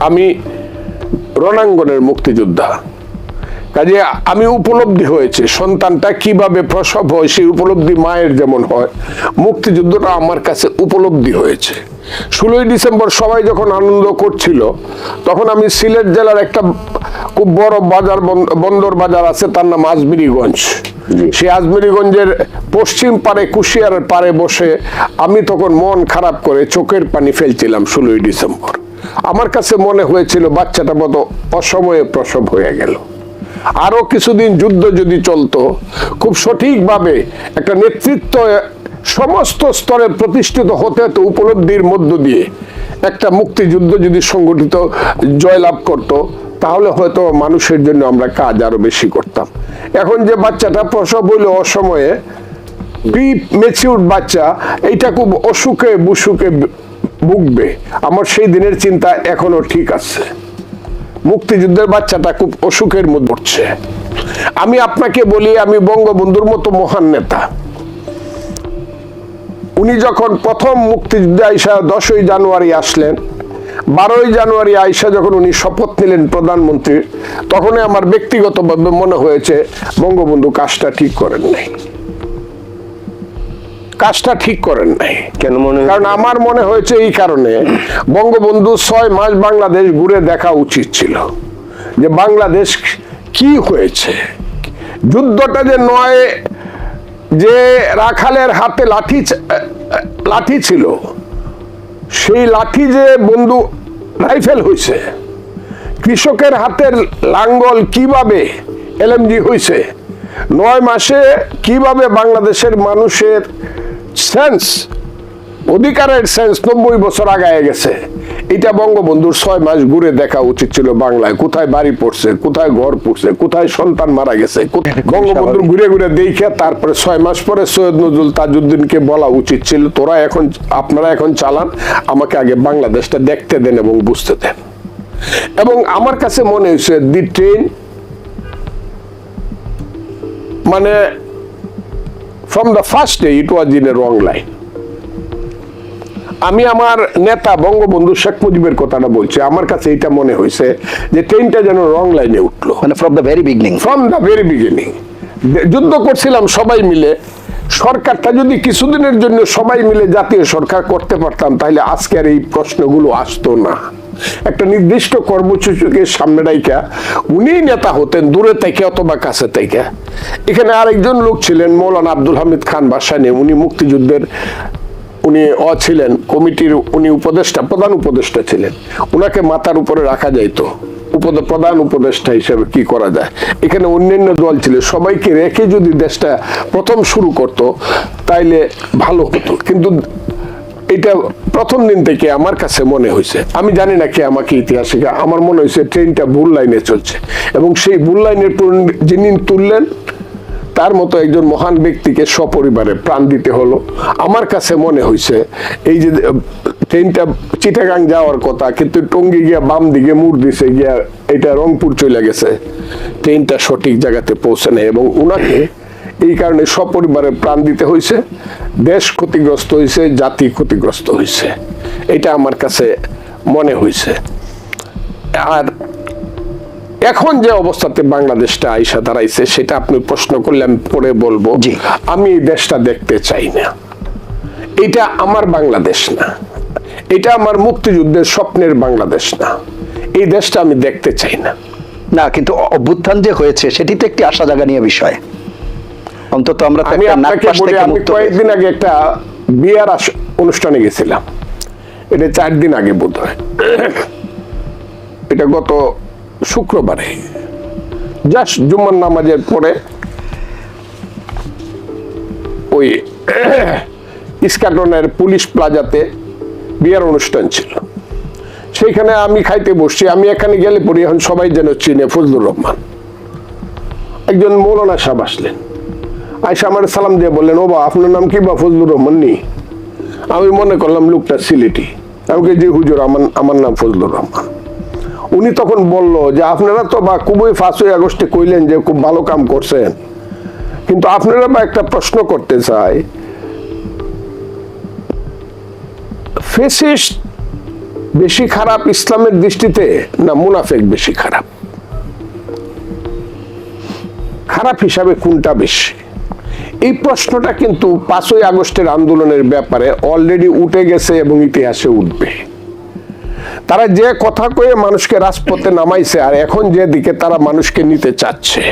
আমি রণাঙ্গনের মুক্তিযোদ্ধা। কাজে আমি উপলব্ধি হয়েছে সন্তানটা কীভাবে প্রসব হয় সেই উপলব্ধি মায়ের যেমন হয় মুক্তিযুদ্ধটা আমার কাছে উপলব্ধি হয়েছে। ষোলোই ডিসেম্বর সবাই যখন আনন্দ করছিল তখন আমি সিলেট জেলার একটা খুব বড় বাজার বন- বন্দর বাজার আছে তার নাম আজমিরিগঞ্জ। সেই আজমিরিগঞ্জের পশ্চিম পারে কুশিয়ারের পারে বসে আমি তখন মন খারাপ করে চোখের পানি ফেলছিলাম ষোলোই ডিসেম্বর। আমার কাছে মনে হয়েছিল বাচ্চাটা মতো অসময়ে প্রসব হয়ে গেল। আরও কিছুদিন যুদ্ধ যদি চলতো, খুব সঠিকভাবে একটা নেতৃত্ব সমস্ত স্তরে প্রতিষ্ঠিত হতে হতো উপলব্ধির মধ্য দিয়ে একটা মুক্তিযুদ্ধ যদি সংগঠিত, জয়লাভ করত, তাহলে হয়তো মানুষের জন্য আমরা কাজ আরও বেশি করতাম। এখন যে বাচ্চাটা প্রসব হইল অসময়ে প্রি মেচিউর বাচ্চা, এইটা খুব অসুখে বুসুখে ভুগবে। আমার সেই দিনের চিন্তা এখনও ঠিক আছে। মুক্তিযুদ্ধের বাচ্চাটা খুব অসুখের মধ্যে পড়ছে। আমি আপনাকে বলি, আমি বঙ্গবন্ধুর মতো মহান নেতা। উনি যখন প্রথম মুক্তিযুদ্ধে আইসা দশই জানুয়ারি আসলেন, বারোই জানুয়ারি আইসা যখন উনি শপথ নিলেন প্রধানমন্ত্রী তখনই আমার ব্যক্তিগতভাবে মনে হয়েছে, বঙ্গবন্ধু কাজটা ঠিক করেন নাই কাজটা ঠিক করেন নাই। কেন মনে? কারণ আমার মনে হয়েছে এই কারণে বঙ্গবন্ধু ছয় মাস বাংলাদেশ ঘুরে দেখা উচিত ছিল। যে বাংলাদেশ কি হয়েছে? যুদ্ধটা যে নয় যে রাখালের হাতে লাঠি লাঠি ছিল সেই লাঠি যে বন্ধু রাইফেল হয়েছে কৃষকের হাতের লাঙ্গল কীভাবে এলএমজি হয়েছে নয় মাসে কীভাবে বাংলাদেশের মানুষের সেন্স অধিকারের সেন্স নব্বই বছর আগায় গেছে। এটা বঙ্গবন্ধুর ছয় মাস ঘুরে দেখা উচিত ছিল বাংলায়। কোথায় বাড়ি পড়ছে কোথায় ঘর পড়ছে কোথায় সন্তান মারা গেছে বঙ্গবন্ধুর ঘুরে ঘুরে দেখে তারপরে ছয় মাস পরে সৈয়দ নজরুল তাজউদ্দিনকে বলা উচিত ছিল তোরা এখন আপনারা এখন চালান আমাকে আগে বাংলাদেশটা দেখতে দেন এবং বুঝতে দেন। এবং আমার কাছে মনে হয়েছে দি ট্রেন মানে from the first day it was in a wrong line আমি আমার নেতা বঙ্গবন্ধু শেখ মুজিবের কথাটা বলছি। আমার কাছে এটা মনে হয়েছে যে ট্রেনটা যেন রং লাইনে উঠল। মানে from the very beginning from the very beginning যুদ্ধ করছিলাম সবাই মিলে। সরকারটা যদি কিছুদিনের জন্য সবাই মিলে জাতীয় সরকার করতে পারতাম তাহলে আজকের এই প্রশ্নগুলো আসতো না। একটা নির্দিষ্ট কর্মসূচিকে সামনে রাইকা উনি নেতা হতেন দূরে থেকে অথবা কাছে থেকে। এখানে আরেকজন লোক ছিলেন, মৌলানা আব্দুল হামিদ খান বাসানি, উনি মুক্তিযুদ্ধের, উনি অ ছিলেন, কমিটির উনি উপদেষ্টা, প্রধান উপদেষ্টা ছিলেন। উনাকে মাথার উপরে রাখা যাইতো, উপদ- প্রধান উপদেষ্টা হিসেবে কি করা যায়। এখানে অন্যান্য দল ছিল, সবাইকে রেখে যদি দেশটা প্রথম শুরু করত, তাইলে ভালো হতো। কিন্তু এটা প্রথম দিন থেকে আমার কাছে মনে হয়েছে। আমি জানি না কে আমাকে ইতিহাসে আমার মনে হয়েছে ট্রেনটা ভুল লাইনে চলছে। এবং সেই ভুল লাইনের যিনি তুললেন, তার মতো একজন মহান ব্যক্তিকে সপরিবারে প্রাণ দিতে হলো। আমার কাছে মনে হয়েছে, এই যে ট্রেনটা চিটাগাং যাওয়ার কথা, কিন্তু টঙ্গি গিয়া বাম দিকে মুড় দিছে গিয়া এটা রংপুর চলে গেছে। ট্রেনটা সঠিক জায়গাতে পৌঁছে নেয় এবং উনাকে এই কারণে সপরিবারে প্রাণ দিতে হয়েছে দেশ ক্ষতিগ্রস্ত হয়েছে জাতি ক্ষতিগ্রস্ত হয়েছে এটা আমার কাছে মনে হয়েছে আর এখন যে অবস্থাতে বাংলাদেশটা আইসা দাঁড়াইছে সেটা আপনি প্রশ্ন করলে আমি পরে বলব। আমি এই দেশটা দেখতে চাই না। এটা আমার বাংলাদেশ না। এটা আমার মুক্তিযুদ্ধের স্বপ্নের বাংলাদেশ না। এই দেশটা আমি দেখতে চাই না। না কিন্তু অভ্যুত্থান যে হয়েছে সেটি তো একটি আশা জাগানীয় বিষয়। অন্তত আমরা আমি আপনাকে বলি আমি কয়েকদিন আগে একটা বিয়ার অনুষ্ঠানে গেছিলাম। এটা চার দিন আগে বোধ হয় এটা গত শুক্রবারে। জাস্ট জুম্মার নামাজের পরে ওই ইস্কাটনের পুলিশ প্লাজাতে বিয়ার অনুষ্ঠান ছিল। সেইখানে আমি খাইতে বসছি। আমি এখানে গেলে পরে এখন সবাই যেন চিনে ফজলুর রহমান। একজন মৌলানা সাহেব আসলেন। আয়সা আমার সালাম দিয়ে বললেন, ও বা আপনার নাম কি বা ফজলুর রহমান নি? আমি মনে করলাম, লোকটা সিলেটি। আমাকে যে হুজুর, আমার আমার নাম ফজলুর রহমান। উনি তখন বলল যে, আপনারা তো বা খুবই ফার্স্টই আগস্টে কইলেন যে, খুব ভালো কাম করছেন। কিন্তু আপনারা বা একটা প্রশ্ন করতে চাই। ফেসিস্ট বেশি খারাপ ইসলামের দৃষ্টিতে না মুনাফেক বেশি খারাপ? খারাপ হিসাবে কোনটা বেশি? এই প্রশ্নটা কিন্তু পাঁচই আগস্টের আন্দোলনের ব্যাপারে অলরেডি উঠে গেছে এবং ইতিহাসে উঠবে। তারা যে কথা কয়ে মানুষকে রাজপথে নামাইছে আর এখন যে দিকে তারা মানুষকে নিতে চাচ্ছে,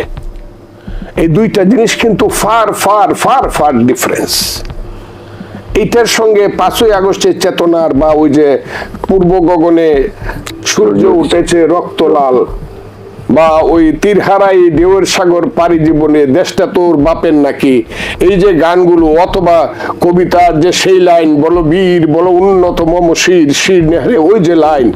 এই দুইটা জিনিস কিন্তু far far far far difference এইটার সঙ্গে পাঁচই আগস্টের চেতনার বা ওই যে পূর্ব গগনে সূর্য উঠেছে রক্তলাল বা ওই তীরহারাই ঢেউয়ের সাগর পারি জীবনে, দেশটা তোর বাপের নাকি? এই যে গানগুলো, অথবা কবিতার যে সেই লাইন, বলো বীর, বলো উন্নত মম শির শির নেহারে, ওই যে লাইন।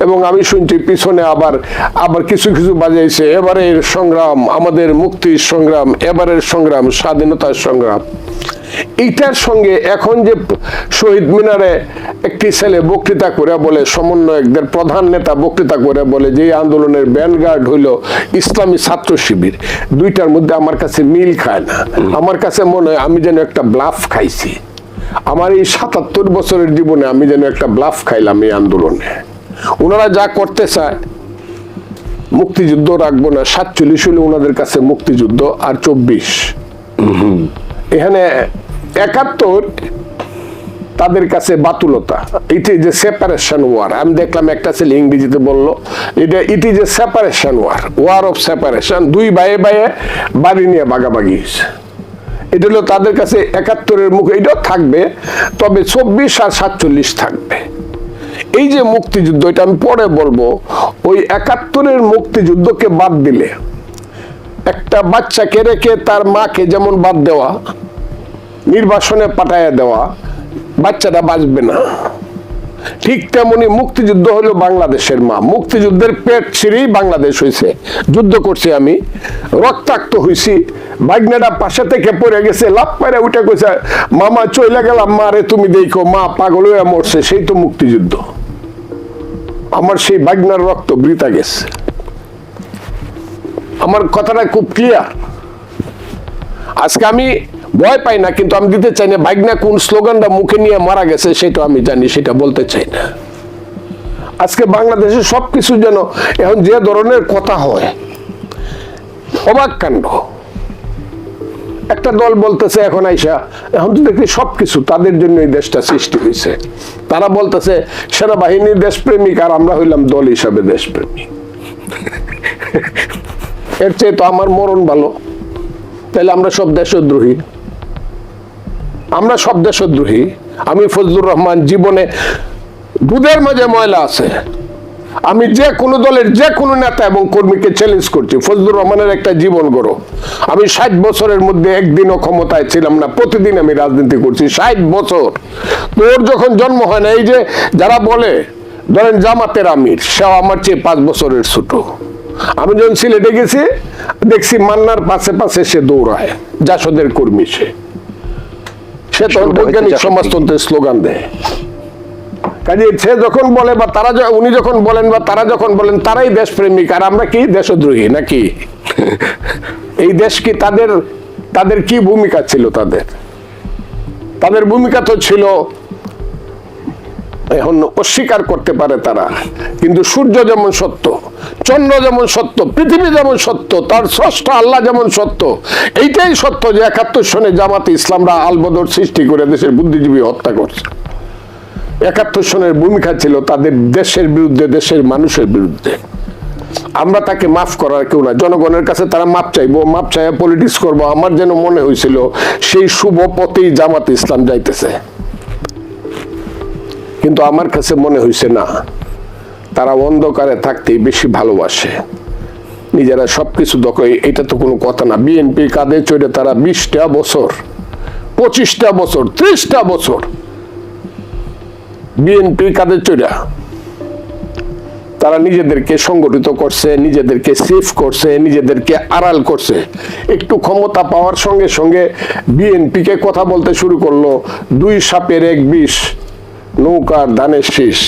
এবং আমি শুনছি পিছনে আবার আবার কিছু কিছু বাজাইছে, এবারের সংগ্রাম, আমাদের মুক্তির সংগ্রাম, এবারের সংগ্রাম, স্বাধীনতার সংগ্রাম। এইটার সঙ্গে এখন যে শহীদ মিনারে একটি ছেলে বক্তৃতা করে বলে সমন্বয়কদের প্রধান নেতা বক্তৃতা করে বলে যে আন্দোলনের ব্যানগার্ড হইল ইসলামী ছাত্র শিবির। দুইটার মধ্যে আমার কাছে মিল খায় না। আমার কাছে মনে হয় আমি যেন একটা ব্লাফ খাইছি। আমার এই সাতাত্তর বছরের জীবনে আমি যেন একটা ব্লাফ খাইলাম এই আন্দোলনে। ওনারা যা করতে চায় মুক্তিযুদ্ধ রাখব না সাতচল্লিশ হলে ওনাদের কাছে মুক্তিযুদ্ধ আর চব্বিশ। এখানে একাত্তর তাদের কাছে বাতুলতা। It is a separation war আমি দেখলাম একটা ছেলে ইংরেজিতে বলল, এটা it is a separation war war of separation দুই বাইয়ে বাইয়ে বাড়ি নিয়ে বাগাবাগি হয়েছে। এটা হলো তাদের কাছে একাত্তরের মুখে। এটাও থাকবে, তবে চব্বিশ আর সাতচল্লিশ থাকবে। এই যে মুক্তিযুদ্ধ, এটা আমি পরে বলব, ওই একাত্তরের মুক্তিযুদ্ধকে বাদ দিলে একটা বাচ্চাকে রেখে তার মাকে যেমন বাদ দেওয়া নির্বাসনে পাঠাইয়া দেওয়া, বাচ্চাটা বাঁচবে না। ঠিক তেমনি মুক্তিযুদ্ধ হলো বাংলাদেশের মা। মুক্তিযুদ্ধের পেট ছিঁড়েই বাংলাদেশ হয়েছে যুদ্ধ করছি আমি, রক্তাক্ত হয়েছি বাগনাটা পাশে থেকে পড়ে গেছে লাভ পারে উঠে কইছে, মামা চলে গেলাম, মা রে, তুমি দেখো, মা পাগল হয়ে মরছে, সেই তো মুক্তিযুদ্ধ। আমার সেই বাগনার রক্ত বৃতা গেছে। আমার কথাটা খুব ক্লিয়ার আজকে আমি ভয় পাই না, কিন্তু আমি দিতে চাই না। বাইকনা কোন স্লোগানটা মুখে নিয়ে মারা গেছে, সেটা আমি জানি, সেটা বলতে চাই না। আজকে বাংলাদেশে সবকিছু যেন এখন যে ধরনের কথা হয়, অবাক কাণ্ড। একটা দল বলতেছে, এখন আইসা, এখন তো দেখি সবকিছু তাদের জন্য এই দেশটা সৃষ্টি হয়েছে। তারা বলতেছে, সেনাবাহিনীর দেশপ্রেমিক আর আমরা হইলাম দল হিসাবে দেশপ্রেমিক। এর চেয়ে তো আমার মরণ ভালো। তাহলে আমরা সব দেশদ্রোহী। আমরা সব দেশদ্রোহী আমি ফজলুর রহমান জীবনে দুধের মাঝে ময়লা আছে। আমি যে কোনো দলের যে কোনো নেতা এবং কর্মীকে চ্যালেঞ্জ করছি। ফজলুর রহমানের একটা জীবন গড়ো। আমি ষাট বছরের মধ্যে একদিনও ক্ষমতায় ছিলাম না। প্রতিদিন আমি রাজনীতি করছি। ষাট বছর। তোর যখন জন্ম হয় না, এই যে যারা বলে, ধরেন জামাতের আমির, সেও আমার চেয়ে পাঁচ বছরের ছোট। আমি যখন সিলেটে গেছি, দেখছি মান্নার পাশে পাশে সে দৌড়ায়, জাসদের কর্মী সে। সে তখন বৈজ্ঞানিক সমাজতন্ত্রের স্লোগান দেয়। কাজে সে যখন বলে বা তারা উনি যখন বলেন বা তারা যখন বলেন তারাই দেশপ্রেমিক। আর আমরা কি দেশদ্রোহী নাকি? এই দেশ কি তাদের তাদের কি ভূমিকা ছিল তাদের? তাদের ভূমিকা তো ছিল এখন অস্বীকার করতে পারে তারা। কিন্তু সূর্য যেমন সত্য, চন্দ্র যেমন সত্য, পৃথিবী যেমন সত্য, তার স্রষ্টা আল্লাহ যেমন সত্য, এইটাই সত্য যে একাত্তর সনে জামাতে ইসলামরা আলবদর সৃষ্টি করে দেশের বুদ্ধিজীবী হত্যা করছে। একাত্তর সনের ভূমিকা ছিল তাদের দেশের বিরুদ্ধে, দেশের মানুষের বিরুদ্ধে। আমরা তাকে মাফ করার কেউ না জনগণের কাছে তারা মাপ চাইব, মাপ চাইয়া পলিটিক্স করব। আমার যেন মনে হয়েছিল, সেই শুভ পথেই জামাত ইসলাম যাইতেছে। কিন্তু আমার কাছে মনে হয়েছে না। তারা অন্ধকারে থাকতেই বেশি ভালোবাসে। নিজেরা সবকিছু দখল এটা তো কোনো কথা না। বিএনপি কাঁধে চড়ে তারা বিশটা বছর, পঁচিশটা বছর, ত্রিশটা বছর বিএনপি কাঁধে চড়া তারা নিজেদেরকে সংগঠিত করছে, নিজেদেরকে সেফ করছে, নিজেদেরকে আড়াল করছে। একটু ক্ষমতা পাওয়ার সঙ্গে সঙ্গে বিএনপিকে কথা বলতে শুরু করল। দুই সাপের এক বিষ। নৌকার ধানের শীষ।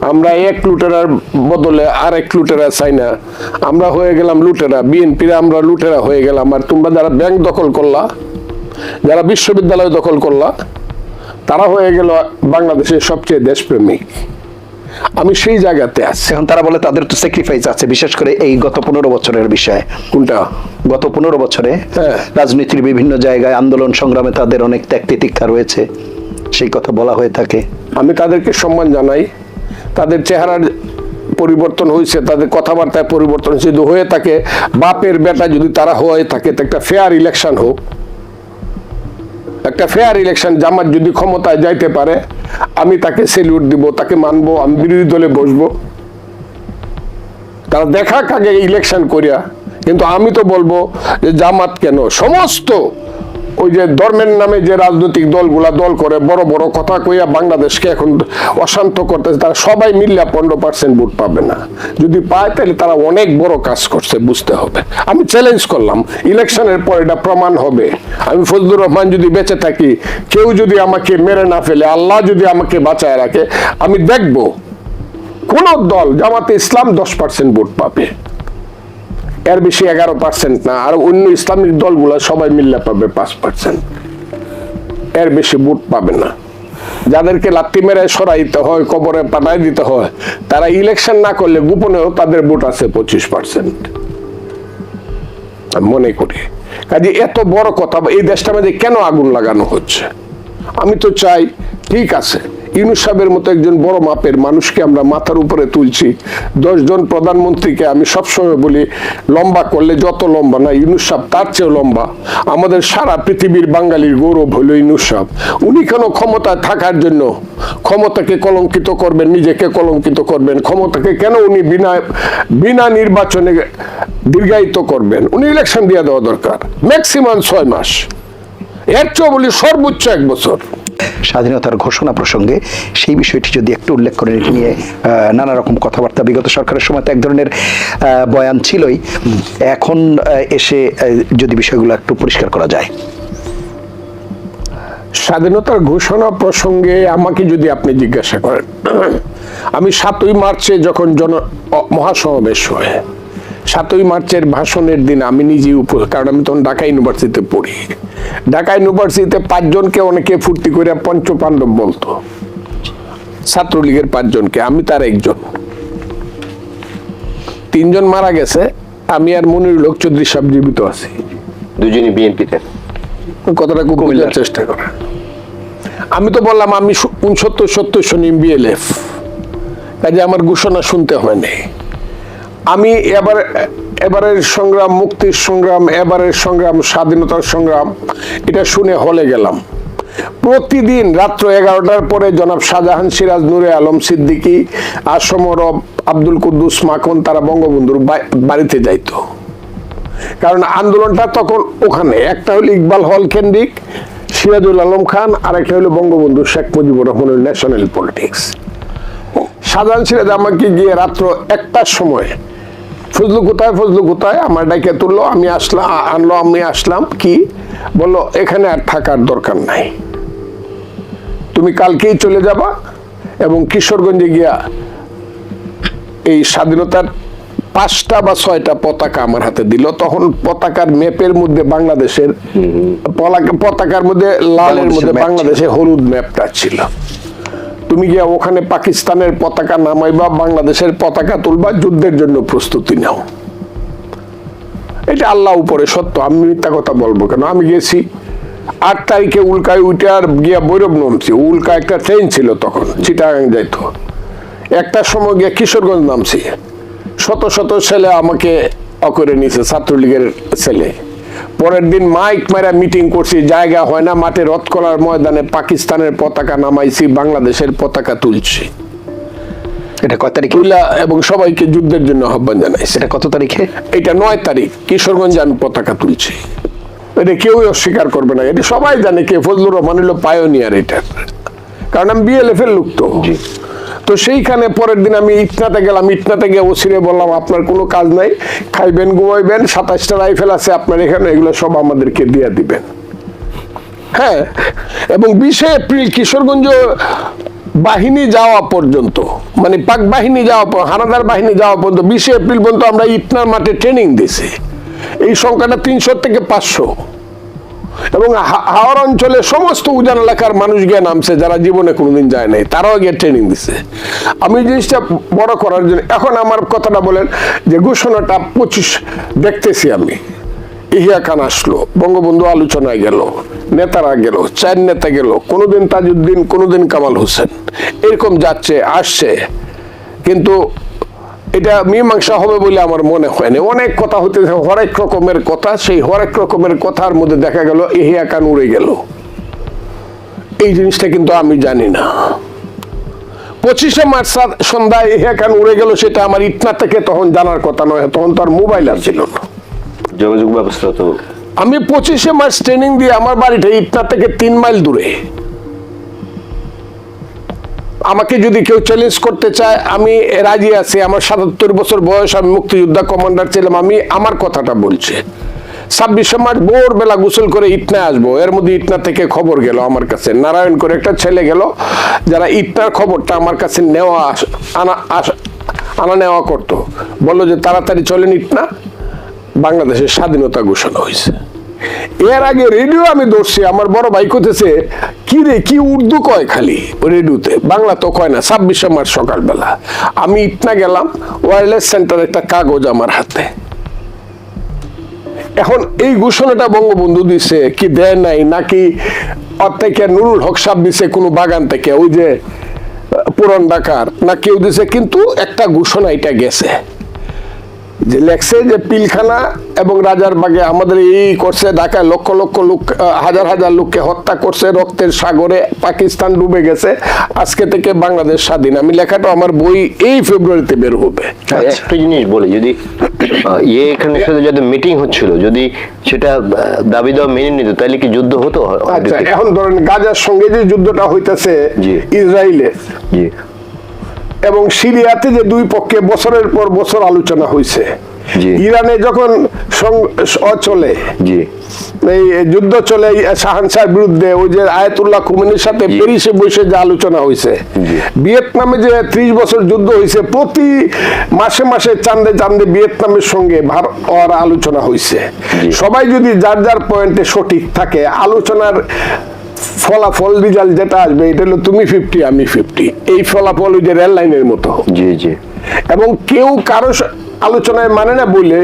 আমরা এক লুটেরার বদলে আর এক লুটেরা চাই না। আমরা হয়ে গেলাম লুটেরা বিএনপিরা আমরা লুটেরা হয়ে গেলাম। আর তোমরা যারা ব্যাংক দখল করলা যারা বিশ্ববিদ্যালয় দখল করলা তারা হয়ে গেল বাংলাদেশের সবচেয়ে দেশপ্রেমিক। আমি সেই জায়গাতে আছি। এখন তারা বলে তাদের তো স্যাক্রিফাইস আছে বিশেষ করে এই গত পনেরো বছরের বিষয়ে। কোনটা? গত পনেরো বছরে হ্যাঁ। রাজনীতির বিভিন্ন জায়গায় আন্দোলন সংগ্রামে তাদের অনেক ত্যাগ তিতিক্ষা রয়েছে। সেই কথা বলা হয়ে থাকে। আমি তাদেরকে সম্মান জানাই। তাদের চেহারার পরিবর্তন হয়েছে, তাদের কথাবার্তায় পরিবর্তন হয়েছে। যদি হয়ে থাকে, বাপের বেটা যদি তারা হয়ে থাকে, তো একটা ফেয়ার ইলেকশন হোক। একটা ফেয়ার ইলেকশন জামাত যদি ক্ষমতায় যাইতে পারে, আমি তাকে সেলিউট দিব, তাকে মানবো, আমি বিরোধী দলে বসবো। তারা দেখা কাকে ইলেকশন করিয়া। কিন্তু আমি তো বলব যে জামাত কেন? সমস্ত ওই যে ধর্মের নামে যে রাজনৈতিক দলগুলা দল করে, বড় বড় কথা কইয়া বাংলাদেশকে এখন অশান্ত করতেছে, তারা সবাই মিললে পনেরো পার্সেন্ট ভোট পাবে না। যদি পায়, তাহলে তারা অনেক বড় কাজ করছে, বুঝতে হবে। আমি চ্যালেঞ্জ করলাম, ইলেকশনের পর এটা প্রমাণ হবে। আমি ফজলুর রহমান যদি বেঁচে থাকি, কেউ যদি আমাকে মেরে না ফেলে, আল্লাহ যদি আমাকে বাঁচায় রাখে, আমি দেখব কোন দল জামাতে ইসলাম দশ পার্সেন্ট ভোট পাবে। এর বেশি এগারো পার্সেন্ট না, আর অন্য ইসলামিক দলগুলো সবাই মিললে পাবে পাঁচ পার্সেন্ট এর বেশি ভোট পাবে না। যাদেরকে লাত্তি মেরে সরাইতে হয়, কবরে পাঠাই দিতে হয়, তারা ইলেকশন না করলে গোপনেও তাদের ভোট আছে পঁচিশ পার্সেন্ট মনে করি। কাজে এত বড় কথা, এই দেশটার মধ্যে কেন আগুন লাগানো হচ্ছে? আমি তো চাই, ঠিক আছে। ইউনুস মতো একজন বড় মাপের মানুষকে আমরা মাথার উপরে তুলছি। দশজন প্রধানমন্ত্রীকে আমি সবসময় বলি, লম্বা করলে যত লম্বা না, ইউনুস তার চেয়েও লম্বা। আমাদের সারা পৃথিবীর বাঙালির গৌরব হলো ইউনুস উনি কেন ক্ষমতায় থাকার জন্য? ক্ষমতাকে কলঙ্কিত করবেন, নিজেকে কলঙ্কিত করবেন। ক্ষমতাকে কেন উনি বিনা বিনা নির্বাচনে দীর্ঘায়িত করবেন? উনি ইলেকশন দিয়ে দেওয়া দরকার। ম্যাক্সিমাম ছয় মাস। এর চেয়ে বলি সর্বোচ্চ এক বছর। স্বাধীনতার ঘোষণা প্রসঙ্গে সেই বিষয়টি যদি একটু উল্লেখ করে এটি নিয়ে নানা রকম কথাবার্তা বিগত সরকারের সময় তো এক ধরনের বয়ান ছিলই। এখন এসে যদি বিষয়গুলো একটু পরিষ্কার করা যায়। স্বাধীনতার ঘোষণা প্রসঙ্গে আমাকে যদি আপনি জিজ্ঞাসা করেন, আমি সাতই মার্চে যখন জন, মহাসমাবেশ হয় সাতই মার্চের ভাষণের দিন আমি নিজেই উপ কারণ আমি তখন ঢাকা ইউনিভার্সিটিতে পড়ি। ঢাকা ইউনিভার্সিটিতে পাঁচজনকে অনেকে ফুর্তি করে পঞ্চ পাণ্ডব বলতো। ছাত্রলীগের পাঁচজনকে আমি তার একজন। তিনজন মারা গেছে আমি আর মনির লোক চৌধুরী সাহেব জীবিত আছি। দুজনই বিএনপিতে। কথাটা খুব বোঝার চেষ্টা করা। আমি তো বললাম আমি উনসত্তর সত্তর শনি বিএলএফ কাজে আমার ঘোষণা শুনতে হয়নি আমি এবার, এবারের সংগ্রাম, মুক্তির সংগ্রাম, এবারের সংগ্রাম, স্বাধীনতার সংগ্রাম, এটা শুনে হলে গেলাম। প্রতিদিন রাত্র এগারোটার পরে জনাব শাহজাহান সিরাজ, নুরে আলম সিদ্দিকী আসমরব আব্দুল কুদ্দুস, মাখন, তারা বঙ্গবন্ধুর বাড়িতে যাইত। কারণ আন্দোলনটা তখন ওখানে, একটা হলো ইকবাল হল কেন্দ্রিক, সিরাজুল আলম খান, আর একটা হলো বঙ্গবন্ধু শেখ মুজিবুর রহমানের ন্যাশনাল পলিটিক্স সাধারণ সিরাজ আমাকে গিয়ে রাত্র একটার সময় ফজলু কোথায় ফজলু কোথায়? আমার ডাকে তুললো আমি আসলাম আনলো আমি আসলাম। কি? বলল এখানে আর থাকার দরকার নাই। তুমি কালকেই চলে যাবা এবং কিশোরগঞ্জে গিয়া এই স্বাধীনতার পাঁচটা বা ছয়টা পতাকা আমার হাতে দিল। তখন পতাকার ম্যাপের মধ্যে বাংলাদেশের পলাকা- পতাকার মধ্যে লালের মধ্যে বাংলাদেশে হলুদ ম্যাপটা ছিল। তুমি গিয়া ওখানে পাকিস্তানের পতাকা নামাইবা, বাংলাদেশের পতাকা তুলবা, যুদ্ধের জন্য প্রস্তুতি নাও। এটা আল্লাহ উপরে সত্য, আমি মিথ্যা কথা বলব কেন? আমি গেছি, আট তারিখে উল্কায় উঠে আর গিয়া বৈরব নামছি। উল্কা একটা ট্রেন ছিল তখন, চিটাগাং যাইতো। একটা সময় গিয়ে কিশোরগঞ্জ নামছি। শত শত ছেলে আমাকে অকরে নিছে, ছাত্রলীগের ছেলে। পরের দিন মাইক মারা মিটিং করছি জায়গা হয় না মাঠে রথ করার ময়দানে পাকিস্তানের পতাকা নামাইছি বাংলাদেশের পতাকা তুলছি। এটা তারিখে? তুইলা এবং সবাইকে যুদ্ধের জন্য আহ্বান জানাইছে। এটা কত তারিখে? এটা নয় তারিখ কিশোরগঞ্জে আমি পতাকা তুলছি। এটা কেউই অস্বীকার করবে না এটা সবাই জানে কে ফজলুর রহমান হলো পায়োনিয়ার এটা। কারণ আমি বিএলএফ এর লোক তো। তো সেইখানে পরের দিন আমি ইটনাতে গেলাম। ইটনাতে গিয়ে ওসিরে বললাম, আপনার কোনো কাজ নাই, খাইবেন, ঘুমাইবেন, সাতাশটা রাইফেল আছে আপনার এখানে, এগুলো সব আমাদেরকে দিয়ে দিবেন। হ্যাঁ এবং বিশে এপ্রিল কিশোরগঞ্জ বাহিনী যাওয়া পর্যন্ত মানে পাক বাহিনী যাওয়া হানাদার বাহিনী যাওয়া পর্যন্ত, বিশে এপ্রিল পর্যন্ত আমরা ইটনার মাঠে ট্রেনিং দিছি। এই সংখ্যাটা তিনশো থেকে পাঁচশো। এবং হা- হাওড় অঞ্চলে সমস্ত উজান এলাকার মানুষ গিয়ে নামছে, যারা জীবনে কোনোদিন যায় নাই, তারাও গিয়ে ট্রেনিং দিছে। আমি জিনিসটা বড় করার জন্য, এখন আমার কথাটা বলেন যে ঘোষণাটা পঁচিশ, দেখতেছি আমি। ইহিয়া খান আসলো, বঙ্গবন্ধু আলোচনায় গেল, নেতারা গেল, চার নেতা গেল, কোনোদিন তাজউদ্দিন, কোনোদিন কামাল হোসেন। এরকম যাচ্ছে, আসছে। কিন্তু এটা মীমাংসা হবে বলে আমার মনে হয়নি অনেক কথা হতেছে হরেক রকমের কথা সেই হরেক রকমের কথার মধ্যে দেখা গেল এহিয়া কান উড়ে গেল। এই জিনিসটা কিন্তু আমি জানি না। পঁচিশে মার্চ সন্ধ্যায় এহিয়া কান উড়ে গেল সেটা আমার ইটনা থেকে তখন জানার কথা নয় তখন তো আর মোবাইল আর ছিল না। যোগাযোগ ব্যবস্থা তো আমি পঁচিশে মার্চ ট্রেনিং দিয়ে আমার বাড়িটা ইটনা থেকে তিন মাইল দূরে। আমাকে যদি কেউ চ্যালেঞ্জ করতে চায়, আমি রাজি আছি, আমার সাতাত্তর বছর বয়স, আমি মুক্তিযোদ্ধা কমান্ডার ছিলাম, আমি আমার কথাটা বলছি। ছাব্বিশে মার্চ ভোরবেলা গোসল করে ইটনা আসব, এর মধ্যে ইটনা থেকে খবর গেল আমার কাছে। নারায়ণ করে একটা ছেলে গেল, যারা ইটনার খবরটা আমার কাছে নেওয়া আস- আনা আনা নেওয়া করতো। বলল যে, তাড়াতাড়ি চলেন ইটনা, বাংলাদেশের স্বাধীনতা ঘোষণা হয়েছে। এর আগে রেডিও আমি ধরছি, আমার বড় ভাই করতেছে কি রে, কি উর্দু কয় খালি? রেডিওতে, বাংলা তো কয় না, ছাব্বিশে মার্চ সকালবেলা। আমি ইটনা গেলাম ওয়্যারলেস সেন্টার একটা কাগজ আমার হাতে। এখন এই ঘোষণাটা বঙ্গবন্ধু দিছে, কি দেয় নাই, নাকি থেকে নুরুল হক সাহেব দিছে কোনো বাগান থেকে, ওই যে পুরান ঢাকার, না কেউ দিছে, কিন্তু একটা ঘোষণা এটা গেছে। যে লেখছে যে পিলখানা এবং রাজার বাগে আমাদের এই করছে ঢাকায় লক্ষ লক্ষ লোক হাজার হাজার লোককে হত্যা করছে রক্তের সাগরে পাকিস্তান ডুবে গেছে। আজকে থেকে বাংলাদেশ স্বাধীন। আমি লেখাটা আমার বই এই ফেব্রুয়ারিতে বের হবে। একটা জিনিস বলি যদি ইয়ে এখানে সাথে যদি মিটিং হচ্ছিল যদি সেটা দাবি দেওয়া মেনে নিত তাহলে কি যুদ্ধ হতো? আচ্ছা এখন ধরেন গাজার সঙ্গে যে যুদ্ধটা হইতেছে জি। এবং সিরিয়াতে যে দুই পক্ষে বছরের পর বছর আলোচনা হয়েছে। ইরানে যখন চলে এই যুদ্ধ চলে শাহানশার বিরুদ্ধে ওই যে আয়াতুল্লাহ খুমেনির সাথে। প্যারিসে বসে যে আলোচনা হয়েছে। ভিয়েতনামে যে ত্রিশ বছর যুদ্ধ হয়েছে প্রতি মাসে মাসে চান্দে চান্দে ভিয়েতনামের সঙ্গে ভার- ওর আলোচনা হয়েছে। সবাই যদি যার যার পয়েন্টে সঠিক থাকে আলোচনার ফলাফল রেজাল্ট যেটা আসবে এটা হলো তুমি ফিফটি আমি ফিফটি এই ফলাফল ওই যে রেল লাইনের মতো জি জি। এবং কেউ কারও আলোচনায় মানে না বলে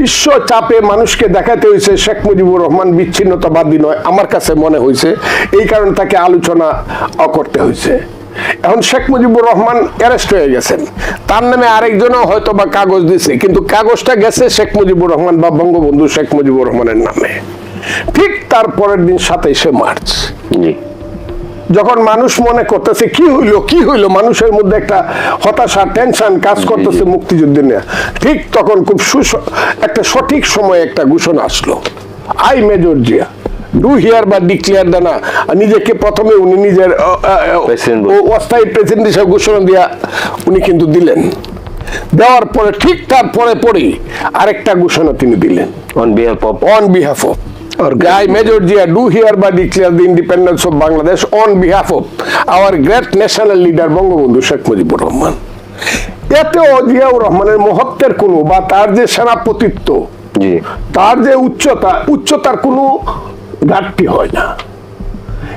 বিশ্ব চাপে মানুষকে দেখাতে হয়েছে শেখ মুজিবুর রহমান বিচ্ছিন্নতাবাদী নয় আমার কাছে মনে হয়েছে। এই কারণে তাকে আলোচনা অ করতে হয়েছে। এখন শেখ মুজিবুর রহমান অ্যারেস্ট হয়ে গেছেন। তার নামে আরেকজনও হয়তো বা কাগজ দিছে কিন্তু কাগজটা গেছে শেখ মুজিবুর রহমান বা বঙ্গবন্ধু শেখ মুজিবুর রহমানের নামে। ঠিক তার পরের দিন সাতাইশে মার্চ। যখন মানুষ মনে করতেছে কি হইল কি হইল মানুষের মধ্যে একটা হতাশা টেনশন কাজ করতেছে মুক্তিযুদ্ধের নিয়ে। ঠিক তখন খুব সুস একটা সঠিক সময়ে একটা ঘোষণা আসলো। I major Zia do hereby declare দেনা নিজেকে প্রথমে উনি নিজের অস্থায়ী প্রেসিডেন্ট হিসেবে ঘোষণা দিয়া উনি কিন্তু দিলেন। দেওয়ার পরে ঠিক তার পরে পরেই আরেকটা ঘোষণা তিনি দিলেন। On behalf of behalf of Or I, Major Jia, do hereby declare the independence of Bangladesh on behalf of our great national leader Bangabandhu Sheikh Mujibur Rahman. এতেও জিয়াউর রহমানের মহত্বের কোনো বা তার যে সেনাপতিত্ব তার যে উচ্চতা উচ্চতার কোনো ঘাটতি হয় না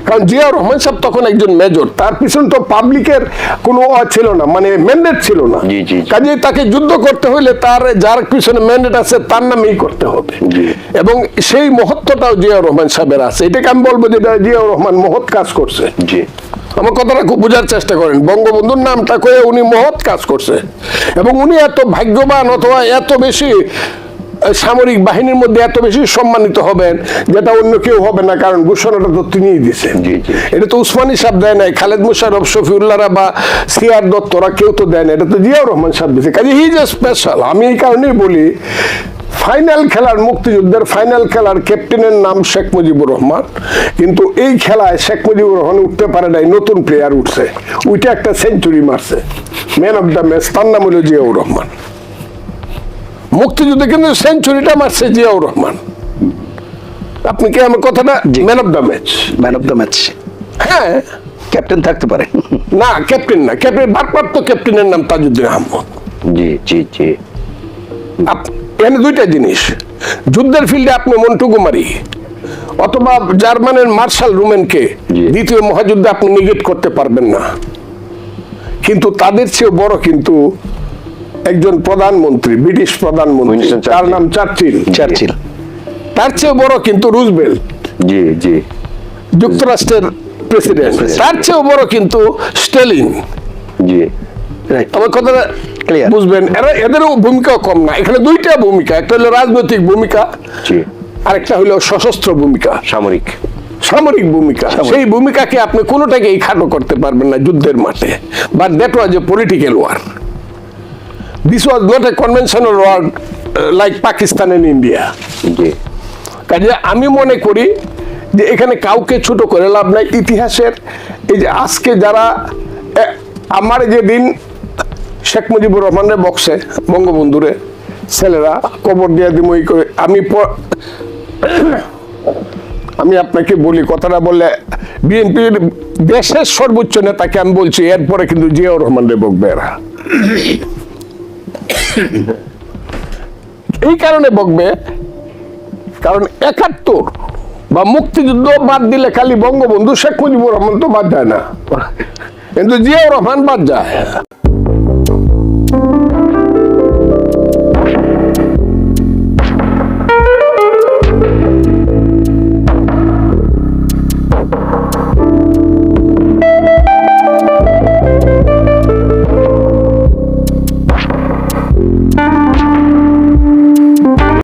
কারণ জিয়া রহমান সাহেব তখন একজন মেজর তার পিছনে তো পাবলিকের কোনো ছিল না মানে ম্যান্ডেট ছিল না। জি, জি, জি। কাজেই তাকে যুদ্ধ করতে হইলে তার যার পিছনে ম্যান্ডেট আছে তার নামেই করতে হবে। এবং সেই মহত্বটাও জিয়া রহমান সাহেবের আছে। এটাকে আমি বলব যে জিয়াউর রহমান মহৎ কাজ করছে জি। আমার কথাটা খুব বোঝার চেষ্টা করেন। বঙ্গবন্ধুর নামটা কয়ে উনি মহৎ কাজ করছে। এবং উনি এত ভাগ্যবান অথবা এত বেশি সামরিক বাহিনীর মধ্যে এত বেশি সম্মানিত হবেন যেটা অন্য কেউ হবে না কারণ ঘোষণাটা তো তিনিই দিচ্ছেন। এটা তো উসমানী সাহেব দেয় নাই খালেদ মুশারফ শফিউল্লাহরা বা সিআর দত্তরা কেউ তো দেয় না এটা তো জিয়াউর রহমান সাহেব দিচ্ছে কাজে হিজ এ স্পেশাল আমি এই কারণেই বলি ফাইনাল খেলার মুক্তিযুদ্ধের ফাইনাল খেলার ক্যাপ্টেনের নাম শেখ মুজিবুর রহমান কিন্তু এই খেলায় শেখ মুজিবুর রহমান উঠতে পারে নাই নতুন প্লেয়ার উঠছে। উইটা একটা সেঞ্চুরি মারছে। ম্যান অফ দ্য ম্যাচ তার নাম হলো জিয়াউর রহমান। মুক্তিযুদ্ধে কিন্তু সেঞ্চুরিটা মারছে জিয়াউর রহমান। আপনি কি আমার কথাটা man of the match man of the match হ্যাঁ। ক্যাপ্টেন থাকতে পারে। না ক্যাপ্টেন না। ক্যাপ্টেন ভারপ্রাপ্ত ক্যাপ্টেনের নাম তাজউদ্দিন আহমদ। জি জি জি। এখানে দুইটা জিনিস। যুদ্ধের ফিল্ডে আপনি মন্টু কুমারী অথবা জার্মানের মার্শাল রুমেনকে। দ্বিতীয় মহাযুদ্ধে আপনি নিগেট করতে পারবেন না। কিন্তু তাদের চেয়ে বড় কিন্তু একজন প্রধানমন্ত্রী ব্রিটিশ প্রধানমন্ত্রী তার নাম চার্চিল। চার্চিল। তার চেয়ে বড় কিন্তু রুজবেল্ট জি জি। যুক্তরাষ্ট্রের প্রেসিডেন্ট। তার চেয়েও বড় কিন্তু স্টেলিন। জি। আমার কথাটা বুঝবেন? এরা এদেরও ভূমিকাও কম না। এখানে দুইটা ভূমিকা। একটা হলো রাজনৈতিক ভূমিকা আরেকটা হলো সশস্ত্র ভূমিকা। সামরিক। সামরিক ভূমিকা। সেই ভূমিকাকে আপনি কোনোটাকেই খাটো করতে পারবেন না যুদ্ধের মাঠে। But that was a political war this was not a conventional war like Pakistan and India কাজে আমি মনে করি যে এখানে কাউকে ছোট করে লাভ নাই ইতিহাসের। এই যে আজকে যারা আমার যেদিন শেখ মুজিবুর রহমানের বক্সে বঙ্গবন্ধুরে ছেলেরা কবর দিয়ে দিম ওই করে আমি আমি আপনাকে বলি কথাটা বললে বিএনপির দেশের সর্বোচ্চ নেতাকে আমি বলছি এরপরে কিন্তু জিয়াউর রহমান রে বকবে এরা। এই কারণে বকবে, কারণ একাত্তর বা মুক্তিযুদ্ধ বাদ দিলে খালি বঙ্গবন্ধু শেখ মুজিবুর রহমান তো বাদ যায় না। কিন্তু জিয়াউর রহমান বাদ যায়।